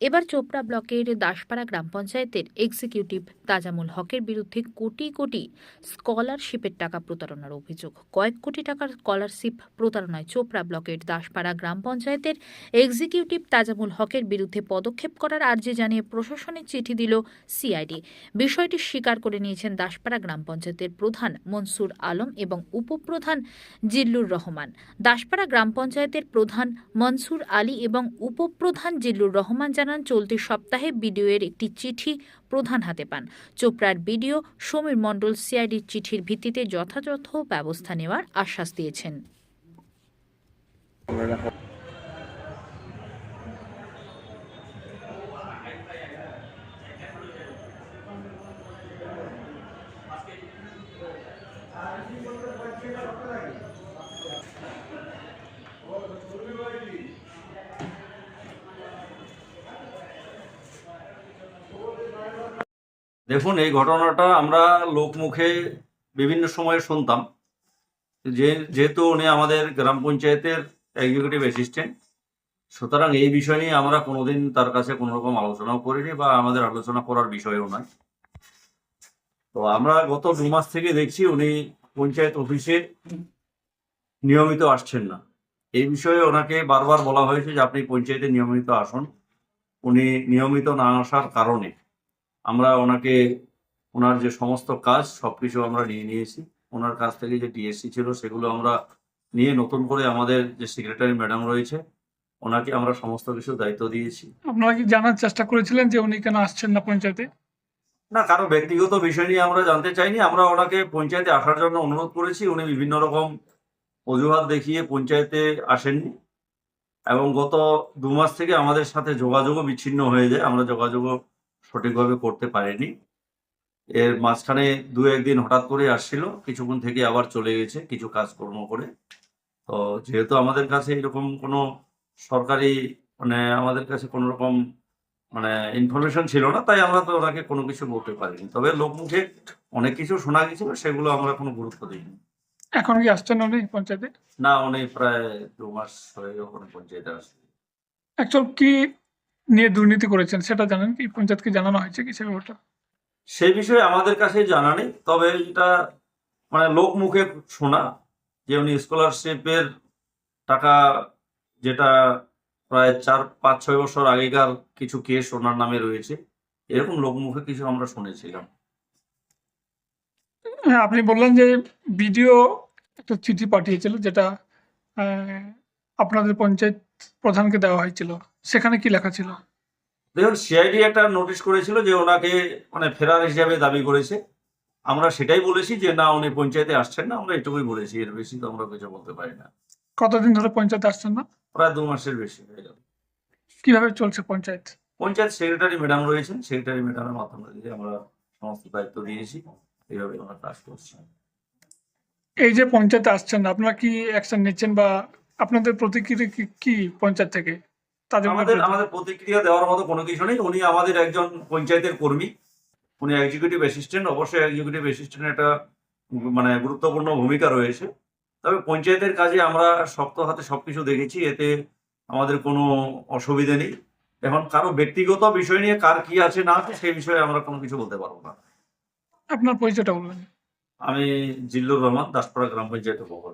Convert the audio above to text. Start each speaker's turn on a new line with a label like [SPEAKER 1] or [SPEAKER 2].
[SPEAKER 1] এবার চোপড়া ব্লকের দাসপাড়া গ্রাম পঞ্চায়েতের এক্সিকিউটিভ তাজামুল হকের বিরুদ্ধে কোটি কোটি স্কলারশিপের টাকা প্রতারণার অভিযোগ। কয়েক কোটি টাকার স্কলারশিপ প্রতারণায় চোপড়া ব্লকের দাসপাড়া গ্রাম পঞ্চায়েতের এক্সিকিউটিভ তাজামুল হকের বিরুদ্ধে পদক্ষেপ করার আর্জি জানিয়ে প্রশাসনিক চিঠি দিল সিআইডি বিষয়টি স্বীকার করে নিয়েছেন দাসপাড়া গ্রাম পঞ্চায়েতের প্রধান মনসুর আলম এবং উপপ্রধান জিল্লুর রহমান। দাসপাড়া গ্রাম পঞ্চায়েতের প্রধান মনসুর আলী এবং উপপ্রধান জিল্লুর রহমান জানান চলতি সপ্তাহে বিডিওয়ের একটি চিঠি প্রধান হাতে পান। চোপড়ার বিডিও সমীর মণ্ডল সিআইডির চিঠির ভিত্তিতে যথাযথ ব্যবস্থা নেওয়ার আশ্বাস দিয়েছেন।
[SPEAKER 2] দেখুন, এই ঘটনাটা আমরা লোকমুখে বিভিন্ন সময়ে শুনতাম। যে, যেহেতু উনি আমাদের গ্রাম পঞ্চায়েতের এক্সিকিউটিভ অ্যাসিস্ট্যান্ট সুতরাং এই বিষয় নিয়ে আমরা কোনোদিন তার কাছে কোনো রকম আলোচনাও করিনি বা আমাদের আলোচনা করার বিষয়ও নয়। তো আমরা গত দু মাস থেকে দেখছি উনি পঞ্চায়েত অফিসে নিয়মিত আসছেন না। এই বিষয়ে ওনাকে বারবার বলা হয়েছে যে, আপনি পঞ্চায়েতে নিয়মিত আসুন। উনি নিয়মিত না আসার কারণে। আমরা ওনাকে ওনার যে সমস্ত কাজ সবকিছু আমরা নিয়ে নিয়েছি। ওনার কাছ থেকে যে ডিএসসি ছিল সেগুলো আমরা নিয়ে নতুন করে আমাদের যে সেক্রেটারি ম্যাডাম রয়েছে ওনাকে আমরা সমস্ত কিছু দায়িত্ব দিয়েছি।
[SPEAKER 3] আপনারা কি জানার চেষ্টা করেছিলেন যে উনি কেন আসছেন না পঞ্চায়েতে?
[SPEAKER 2] না কারও ব্যক্তিগত বিষয় নিয়ে আমরা জানতে চাইনি। আমরা ওনাকে পঞ্চায়েতে আসার জন্য অনুরোধ করেছি। উনি বিভিন্ন রকম অজুহাত দেখিয়ে পঞ্চায়েতে আসেননি। এবং গত দু মাস থেকে আমাদের সাথে যোগাযোগও বিচ্ছিন্ন হয়ে যায়। আমরা যোগাযোগও সঠিকভাবে করতে পারেনি। এর মাঝখানে দু একদিন হঠাৎ করে আসছিল কিছুক্ষণ থেকে আবার চলে গেছে কিছু কাজকর্ম করে। তো যেহেতু আমাদের কাছে এরকম কোনো সরকারি মানে আমাদের কাছে কোনো রকম মানে ইনফরমেশন ছিল না তাই আমরা তো ওনাকে কোনো কিছু বলতে পারিনি। তবে লোকমুখে অনেক কিছু শোনা গেছিল সেগুলো আমরা কোনো গুরুত্ব দিইনি।
[SPEAKER 3] এখন কি আসছেন উনি পঞ্চায়েতে?
[SPEAKER 2] না উনি প্রায় দু মাস হয়ে ওখানে পঞ্চায়েতে আসছে
[SPEAKER 3] অ্যাকচুয়াল কি নিয়ে দুর্নীতি করেছেন সেটা জানেন কি? পঞ্চায়েতকে জানানো হয়েছে কি সে ব্যাপারটা?
[SPEAKER 2] সেই বিষয়ে আমাদের কাছে জানা নেই তবে এটা মানে লোকমুখে শোনা যে উনি স্কলারশিপের টাকা যেটা প্রায় চার পাঁচ ছয় বছর আগেকার কিছু কেস ওনার নামে রয়েছে এরকম লোকমুখে কিছু আমরা শুনেছিলাম।
[SPEAKER 3] হ্যাঁ আপনি বললেন যে ভিডিও একটা চিঠি পাঠিয়েছিল যেটা আপনাদের পঞ্চায়েত প্রধানকে দেওয়া হয়েছিল। সেখানে কি লেখা ছিল?
[SPEAKER 2] দেখুন সিআইডি একটা নোটিশ করেছিল যে ওনাকে মানে ফেরার হিসাবে দাবি করেছে। আমরা সেটাই বলেছি যে না উনি পঞ্চায়েতে আসছেন না আমরা এটুকুই বলেছি। এর বেশি তো আমরা কিছু বলতে পারি না।
[SPEAKER 3] কতদিন ধরে পঞ্চায়েতে আসছেন না?
[SPEAKER 2] প্রায় দু মাসের বেশি হয়ে গেল।
[SPEAKER 3] কীভাবে চলছে পঞ্চায়েত?
[SPEAKER 2] পঞ্চায়েত সেক্রেটারি ম্যাডাম রয়েছেন। সেক্রেটারি ম্যাডামের মাধ্যমে দিয়ে আমরা সমস্ত দায়িত্ব দিয়েছি। এইভাবে আমরা কাজ করছি।
[SPEAKER 3] এই যে পঞ্চায়েতে আসছেন না আপনারা কি অ্যাকশন নিচ্ছেন বা আপনাদের প্রতিক্রিয়া কি কি পঞ্চায়েত থেকে?
[SPEAKER 2] আমাদের আমাদের প্রতিক্রিয়া দেওয়ার মতো কোনো কিছু নেই। উনি আমাদের একজন পঞ্চায়েতের কর্মী। উনি এক্সিকিউটিভ অ্যাসিস্ট্যান্ট অবশ্যই এক্সিকিউটিভ অ্যাসিস্ট্যান্ট একটা মানে গুরুত্বপূর্ণ ভূমিকা রয়েছে। তবে পঞ্চায়েতের কাজে আমরা শক্ত হাতে সবকিছু দেখেছি। এতে আমাদের কোনো অসুবিধে নেই। এখন কারও ব্যক্তিগত বিষয় নিয়ে কার কি আছে না আছে সেই বিষয়ে আমরা কোনো কিছু বলতে পারব না।
[SPEAKER 3] আপনার পরিচয়টা বলবেন।
[SPEAKER 2] আমি জিল্লুর রহমান দাসপাড়া গ্রাম পঞ্চায়েতের উপর